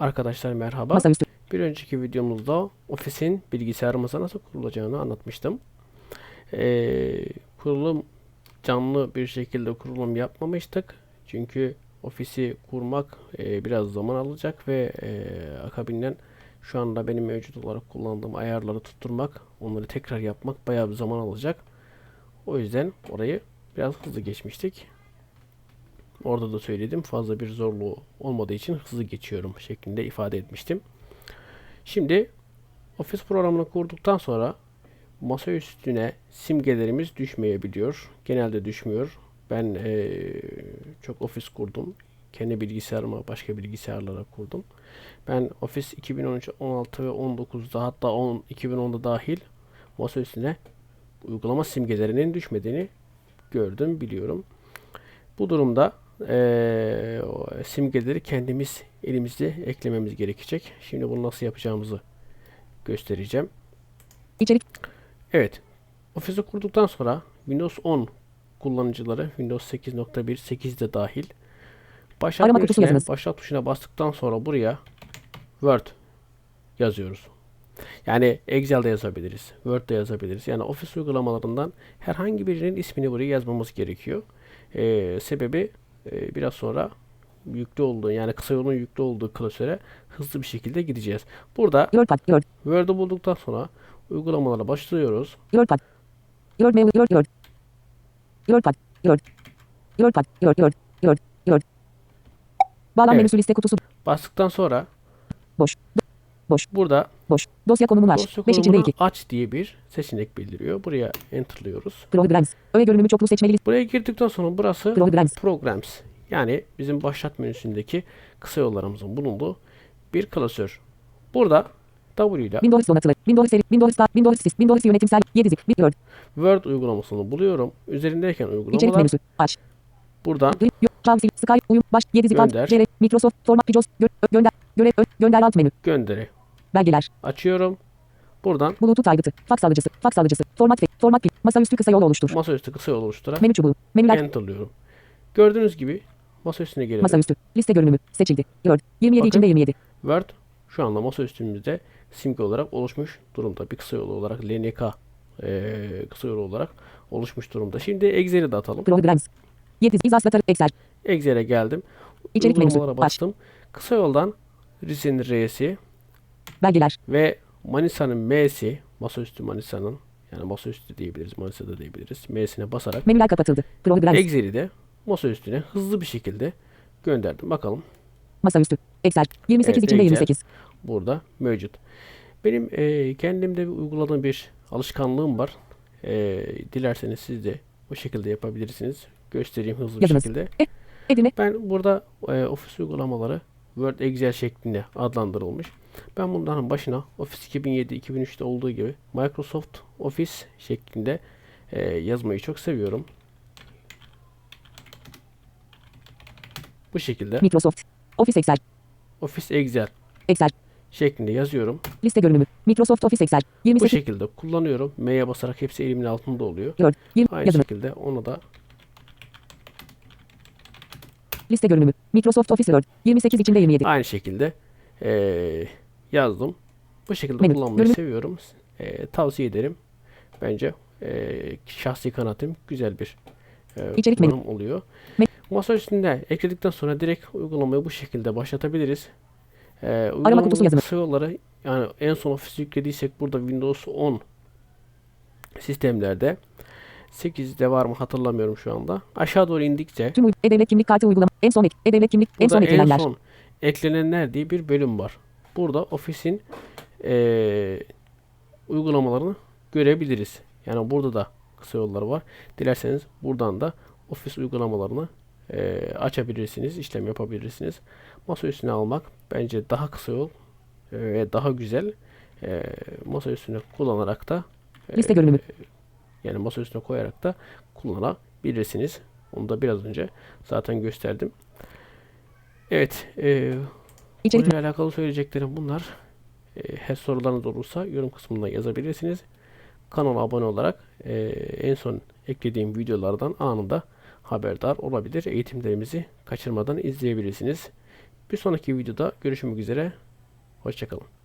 Arkadaşlar merhaba. Masaüstü. Bir önceki videomuzda ofisin bilgisayarımıza nasıl kurulacağını anlatmıştım. Ee, kurulum canlı bir şekilde kurulum yapmamıştık. Çünkü ofisi kurmak e, biraz zaman alacak ve e, akabinden şu anda benim mevcut olarak kullandığım ayarları tutturmak, onları tekrar yapmak bayağı bir zaman alacak. O yüzden orayı biraz hızlı geçmiştik. Orada da söyledim fazla bir zorluğu olmadığı için hızlı geçiyorum şeklinde ifade etmiştim. Şimdi ofis programını kurduktan sonra masa üstüne simgelerimiz düşmeyebiliyor. Genelde düşmüyor. Ben eee, çok ofis kurdum. Kendi bilgisayarıma başka bilgisayarlara kurdum. Ben Office 2013, 16 ve 19'da hatta 10, 2010'da dahil masa üstüne uygulama simgelerinin düşmediğini gördüm, biliyorum. Bu durumda o simgeleri kendimiz elimizde eklememiz gerekecek. Şimdi bunu nasıl yapacağımızı göstereceğim. İçerik. Evet. Ofisi kurduktan sonra Windows 10 kullanıcıları Windows 8.1 8 de dahil başlat Arama menüsüne, başlat tuşuna bastıktan sonra buraya Word yazıyoruz. Yani Excel'de yazabiliriz. Word'de yazabiliriz. Yani ofis uygulamalarından herhangi birinin ismini buraya yazmamız gerekiyor. Ee, sebebi e, biraz sonra yüklü olduğu yani kısa yolun yüklü olduğu klasöre hızlı bir şekilde gideceğiz. Burada. Word'u bulduktan sonra uygulamalara başlıyoruz. WordPad. Word mail. Word. Word. WordPad. Word. WordPad. Word. Word. Word. Word. Bağlam Evet. menüsü liste kutusu. Bastıktan sonra. Boş. burada Boş. Dosya konumunu aç. dosya 5 içinde konumunu 2. aç diye bir seçenek bildiriyor. Buraya enterlıyoruz. Programs. Öğe görünümü çoklu seçmeli. Buraya girdikten sonra burası Programs. Programs. Yani bizim başlat menüsündeki kısa yollarımızın bulunduğu bir klasör. Burada W ile Windows donatılı. Windows seri. Windows Start. Windows Sys. Windows yönetimsel. 7 zik. Word. Word uygulamasını buluyorum. Üzerindeyken İçerik uygulamalar menüsü. Aç. buradan Java, Skype, uyum, baş, 7 zik Microsoft, format, pijos, gö, gönder, görev, gönder alt menü, gönderi belgeler, açıyorum. Buradan Bluetooth aygıtı, faks alıcısı, faks alıcısı, format ve format pil, masaüstü kısa yol oluştur, masaüstü kısa yol oluşturarak menü çubuğu, menüler, enterlıyorum. Gördüğünüz gibi masa üstüne gelelim. masaüstü, liste görünümü, seçildi, Word, 27 Bakın. içinde 27, Word şu anda masa üstümüzde simge olarak oluşmuş durumda. Bir kısa yolu olarak LNK eee kısa yolu olarak oluşmuş durumda. Şimdi Excel'i de atalım. programs, 7 izaslatır, Excel, Excel'e geldim. İçerik menüsü, bastım. Kısa yoldan Rize'nin R'si belgeler, ve Manisa'nın M'si masaüstü Manisa'nın yani masaüstü diyebiliriz, Manisa'da diyebiliriz. M'sine basarak menüler kapatıldı, programs, Excel'i de masa üstüne hızlı bir şekilde gönderdim. Bakalım masaüstü, Excel, 28 Evet, içinde Excel. 28, burada mevcut. Benim eee, kendimde bir uyguladığım bir alışkanlığım var. Eee, dilerseniz siz de bu şekilde yapabilirsiniz. Göstereyim hızlı bir Yazınız. şekilde. Edirne, Ben burada eee, ofis uygulamaları Word Excel şeklinde adlandırılmış. Ben bunların başına Office 2007-2003'te olduğu gibi Microsoft Office şeklinde eee, yazmayı çok seviyorum. Bu şekilde Microsoft, Office Excel, Office Excel Excel, şeklinde yazıyorum. liste görünümü, Microsoft Office Excel, Bu 28, şekilde kullanıyorum. M'ye basarak hepsi elimin altında oluyor. Word, 20, Aynı yazını, şekilde onu da liste görünümü, Microsoft Office Word, 28 içinde 27, aynı şekilde eee, yazdım. Bu şekilde Menü, kullanmayı bölümü- seviyorum. Eee, tavsiye ederim. Bence eee, şahsi kanaatim güzel bir eee İçerik menü. oluyor. Men- Masa üstünde ekledikten sonra direkt uygulamayı bu şekilde başlatabiliriz. Eee kutusu uygulamanın yazımı. yani en son ofis yüklediysek burada Windows 10 sistemlerde 8'de var mı hatırlamıyorum şu anda. Aşağı doğru indikçe tüm e-devlet kimlik kartı uygulama, en son ek, e-devlet kimlik, en son eklenenler, en son eklenenler diye bir bölüm var. Burada ofisin eee, uygulamalarını görebiliriz. Yani burada da kısa yollar var. Dilerseniz buradan da ofis uygulamalarını eee, açabilirsiniz, işlem yapabilirsiniz. Masa üstüne almak bence daha kısa yol eee, ve daha güzel. Eee masa üstüne kullanarak da eee, liste görünümü, yani masa üstüne koyarak da kullanabilirsiniz. Onu da biraz önce zaten gösterdim. Evet, e, içerik konuyla alakalı söyleyeceklerim bunlar. Her sorularınız olursa yorum kısmında yazabilirsiniz. Kanala abone olarak e, en son eklediğim videolardan anında haberdar olabilir. Eğitimlerimizi kaçırmadan izleyebilirsiniz. Bir sonraki videoda görüşmek üzere. Hoşçakalın.